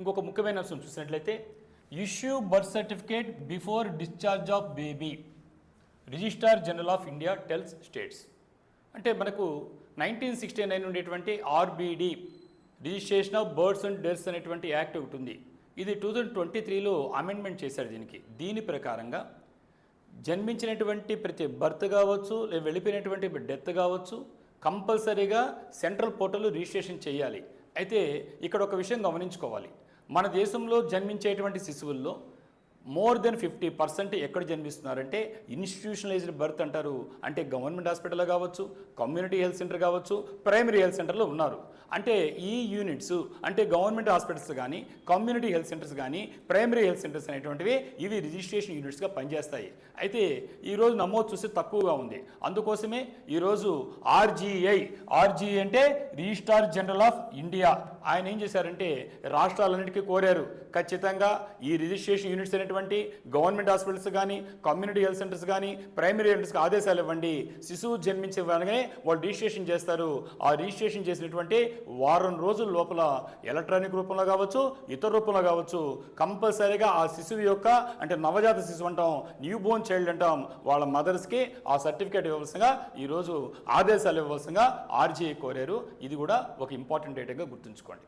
ఇంకొక ముఖ్యమైన అంశం చూసినట్లయితే issue birth certificate before discharge of baby registrar general of India tells states అంటే మనకు నైన్టీన్ సిక్స్టీ నైన్ ఉండేటువంటి RBD registration of births and deaths అనేటువంటి యాక్ట్ ఒకటి ఉంది. ఇది టూ థౌజండ్ ట్వంటీ త్రీలో అమెండ్మెంట్ చేశారు దీనికి. దీని ప్రకారంగా జన్మించినటువంటి ప్రతి బర్త్ కావచ్చు లేదా వెళ్ళిపోయినటువంటి డెత్ కావచ్చు కంపల్సరీగా సెంట్రల్ పోర్టల్ రిజిస్ట్రేషన్ చేయాలి. అయితే ఇక్కడ ఒక విషయం గమనించుకోవాలి. మన దేశంలో జన్మించేటువంటి శిశువుల్లో మోర్ దెన్ ఫిఫ్టీ పర్సెంట్ ఎక్కడ జన్మిస్తున్నారంటే ఇన్స్టిట్యూషనలైజ్డ్ బర్త్ అంటారు. అంటే గవర్నమెంట్ హాస్పిటల్ కావచ్చు కమ్యూనిటీ హెల్త్ సెంటర్ కావచ్చు ప్రైమరీ హెల్త్ సెంటర్లో ఉన్నారు. అంటే ఈ యూనిట్స్ అంటే గవర్నమెంట్ హాస్పిటల్స్ కానీ కమ్యూనిటీ హెల్త్ సెంటర్స్ కానీ ప్రైమరీ హెల్త్ సెంటర్స్ అనేటువంటివి ఇవి రిజిస్ట్రేషన్ యూనిట్స్గా పనిచేస్తాయి. అయితే ఈరోజు నమోదు చూస్తే తక్కువగా ఉంది. అందుకోసమే ఈరోజు ఆర్జీఐ ఆర్జీఐ అంటే రిజిస్ట్రార్ జనరల్ ఆఫ్ ఇండియా ఆయన ఏం చేశారంటే రాష్ట్రాలన్నిటికీ కోరారు. ఖచ్చితంగా ఈ రిజిస్ట్రేషన్ యూనిట్స్ అనేటువంటి గవర్నమెంట్ హాస్పిటల్స్ కానీ కమ్యూనిటీ హెల్త్ సెంటర్స్ కానీ ప్రైమరీ హెల్త్స్కి ఆదేశాలు ఇవ్వండి. శిశువు జన్మించే వెనకనే వాళ్ళు రిజిస్ట్రేషన్ చేస్తారు. ఆ రిజిస్ట్రేషన్ చేసినటువంటి వారం రోజుల లోపల ఎలక్ట్రానిక్ రూపంలో కావచ్చు ఇతర రూపంలో కావచ్చు కంపల్సరీగా ఆ శిశువు యొక్క అంటే నవజాత శిశువు అంటాం న్యూ బోర్న్ చైల్డ్ అంటాం వాళ్ళ మదర్స్కి ఆ సర్టిఫికేట్ ఇవ్వవలసిందిగా ఈరోజు ఆదేశాలు ఇవ్వవలసిందిగా ఆర్జీఐ కోరారు. ఇది కూడా ఒక ఇంపార్టెంట్ డేటాగా గుర్తుంచుకోండి.